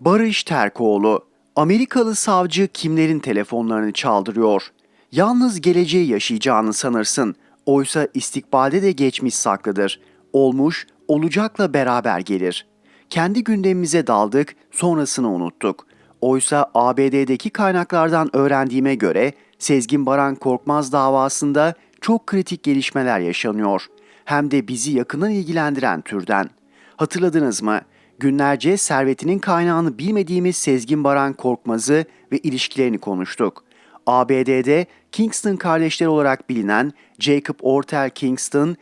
Barış Terkoğlu, Amerikalı savcı kimlerin telefonlarını çaldırıyor? Yalnız geleceği yaşayacağını sanırsın. Oysa istikbalde de geçmiş saklıdır. Olmuş, olacakla beraber gelir. Kendi gündemimize daldık, sonrasını unuttuk. Oysa ABD'deki kaynaklardan öğrendiğime göre Sezgin Baran Korkmaz davasında çok kritik gelişmeler yaşanıyor. Hem de bizi yakından ilgilendiren türden. Hatırladınız mı? Günlerce servetinin kaynağını bilmediğimiz Sezgin Baran Korkmaz'ı ve ilişkilerini konuştuk. ABD'de Kingston kardeşleri olarak bilinen Jacob Ortel Kingston,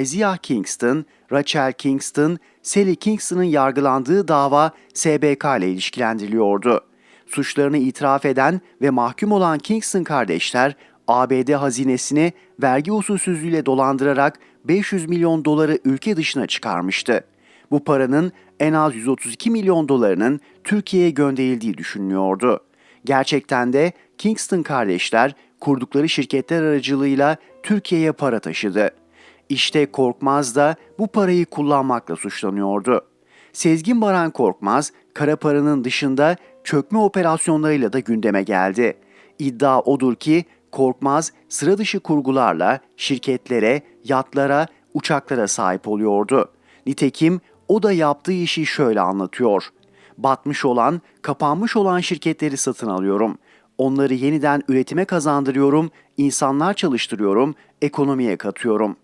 Isaiah Kingston, Rachel Kingston, Sally Kingston'ın yargılandığı dava SBK ile ilişkilendiriliyordu. Suçlarını itiraf eden ve mahkum olan Kingston kardeşler ABD hazinesini vergi usulsüzlüğüyle dolandırarak 500 milyon doları ülke dışına çıkarmıştı. Bu paranın en az 132 milyon dolarının Türkiye'ye gönderildiği düşünülüyordu. Gerçekten de Kingston kardeşler kurdukları şirketler aracılığıyla Türkiye'ye para taşıdı. İşte Korkmaz da bu parayı kullanmakla suçlanıyordu. Sezgin Baran Korkmaz, kara paranın dışında çökme operasyonlarıyla da gündeme geldi. İddia odur ki Korkmaz sıra dışı kurgularla şirketlere, yatlara, uçaklara sahip oluyordu. Nitekim o da yaptığı işi şöyle anlatıyor. Batmış olan, kapanmış olan şirketleri satın alıyorum. Onları yeniden üretime kazandırıyorum, insanlar çalıştırıyorum, ekonomiye katıyorum.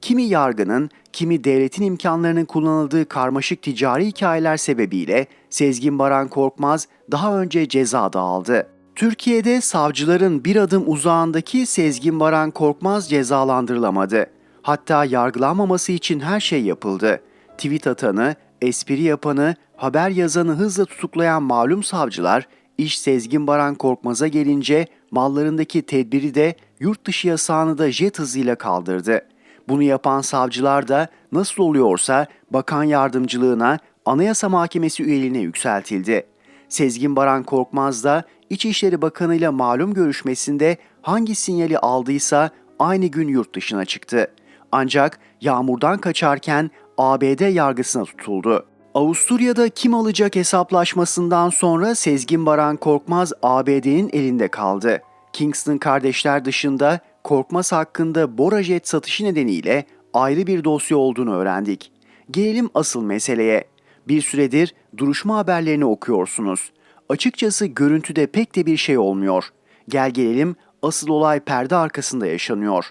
Kimi yargının, kimi devletin imkanlarının kullanıldığı karmaşık ticari hikayeler sebebiyle Sezgin Baran Korkmaz daha önce ceza da aldı. Türkiye'de savcıların bir adım uzağındaki Sezgin Baran Korkmaz cezalandırılamadı. Hatta yargılanmaması için her şey yapıldı. Tweet atanı, espri yapanı, haber yazanı hızla tutuklayan malum savcılar, iş Sezgin Baran Korkmaz'a gelince mallarındaki tedbiri de yurt dışı yasağını da jet hızıyla kaldırdı. Bunu yapan savcılar da nasıl oluyorsa bakan yardımcılığına, Anayasa Mahkemesi üyeliğine yükseltildi. Sezgin Baran Korkmaz da İçişleri Bakanı ile malum görüşmesinde hangi sinyali aldıysa aynı gün yurt dışına çıktı. Ancak yağmurdan kaçarken ABD yargısına tutuldu. Avusturya'da kim alacak hesaplaşmasından sonra Sezgin Baran Korkmaz ABD'nin elinde kaldı. Kingston kardeşler dışında Korkmaz hakkında Borajet satışı nedeniyle ayrı bir dosya olduğunu öğrendik. Gelelim asıl meseleye. Bir süredir duruşma haberlerini okuyorsunuz. Açıkçası görüntüde pek de bir şey olmuyor. Gel gelelim asıl olay perde arkasında yaşanıyor.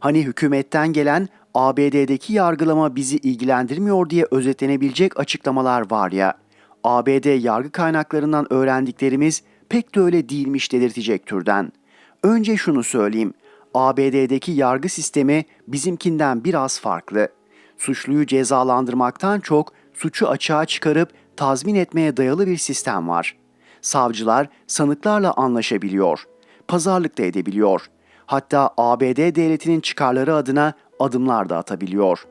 Hani hükümetten gelen ABD'deki yargılama bizi ilgilendirmiyor diye özetlenebilecek açıklamalar var ya. ABD yargı kaynaklarından öğrendiklerimiz pek de öyle değilmiş dedirtecek türden. Önce şunu söyleyeyim. ABD'deki yargı sistemi bizimkinden biraz farklı. Suçluyu cezalandırmaktan çok suçu açığa çıkarıp tazmin etmeye dayalı bir sistem var. Savcılar sanıklarla anlaşabiliyor, pazarlık da edebiliyor. Hatta ABD devletinin çıkarları adına adımlar da atabiliyor.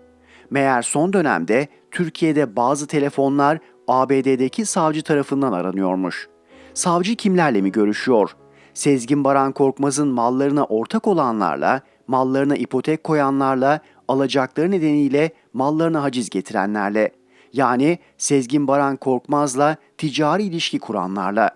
Meğer son dönemde Türkiye'de bazı telefonlar ABD'deki savcı tarafından aranıyormuş. Savcı kimlerle mi görüşüyor? Sezgin Baran Korkmaz'ın mallarına ortak olanlarla, mallarına ipotek koyanlarla, alacakları nedeniyle mallarına haciz getirenlerle. Yani Sezgin Baran Korkmaz'la ticari ilişki kuranlarla.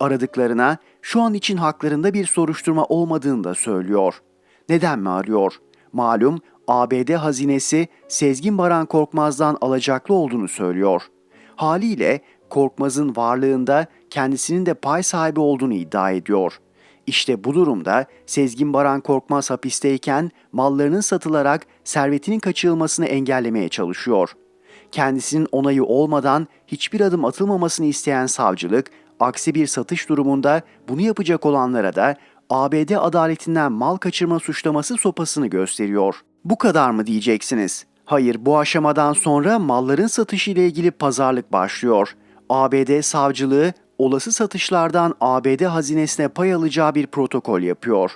Aradıklarına şu an için haklarında bir soruşturma olmadığını da söylüyor. Neden mi arıyor? Malum ABD hazinesi Sezgin Baran Korkmaz'dan alacaklı olduğunu söylüyor. Haliyle Korkmaz'ın varlığında kendisinin de pay sahibi olduğunu iddia ediyor. İşte bu durumda Sezgin Baran Korkmaz hapisteyken mallarının satılarak servetinin kaçırılmasını engellemeye çalışıyor. Kendisinin onayı olmadan hiçbir adım atılmamasını isteyen savcılık, aksi bir satış durumunda bunu yapacak olanlara da ABD adaletinden mal kaçırma suçlaması sopasını gösteriyor. Bu kadar mı diyeceksiniz? Hayır, bu aşamadan sonra malların satışı ile ilgili pazarlık başlıyor. ABD savcılığı olası satışlardan ABD hazinesine pay alacağı bir protokol yapıyor.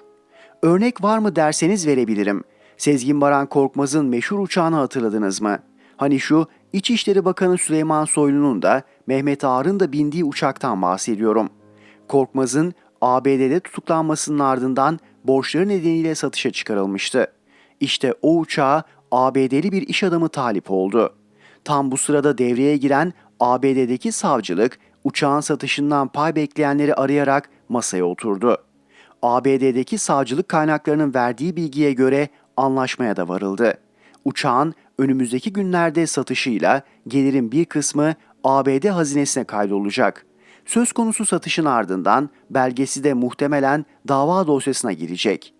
Örnek var mı derseniz verebilirim. Sezgin Baran Korkmaz'ın meşhur uçağını hatırladınız mı? Hani şu İçişleri Bakanı Süleyman Soylu'nun da Mehmet Ağar'ın da bindiği uçaktan bahsediyorum. Korkmaz'ın ABD'de tutuklanmasının ardından borçları nedeniyle satışa çıkarılmıştı. İşte o uçağa ABD'li bir iş adamı talip oldu. Tam bu sırada devreye giren ABD'deki savcılık uçağın satışından pay bekleyenleri arayarak masaya oturdu. ABD'deki savcılık kaynaklarının verdiği bilgiye göre anlaşmaya da varıldı. Uçağın önümüzdeki günlerde satışıyla gelirin bir kısmı ABD hazinesine kaydolacak. Söz konusu satışın ardından belgesi de muhtemelen dava dosyasına girecek.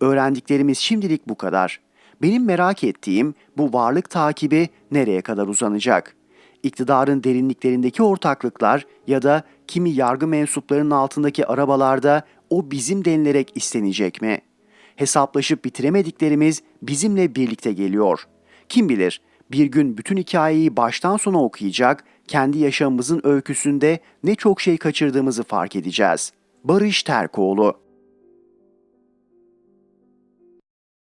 Öğrendiklerimiz şimdilik bu kadar. Benim merak ettiğim bu varlık takibi nereye kadar uzanacak? İktidarın derinliklerindeki ortaklıklar ya da kimi yargı mensuplarının altındaki arabalarda o bizim denilerek istenecek mi? Hesaplaşıp bitiremediklerimiz bizimle birlikte geliyor. Kim bilir bir gün bütün hikayeyi baştan sona okuyacak, kendi yaşamımızın öyküsünde ne çok şey kaçırdığımızı fark edeceğiz. Barış Terkoğlu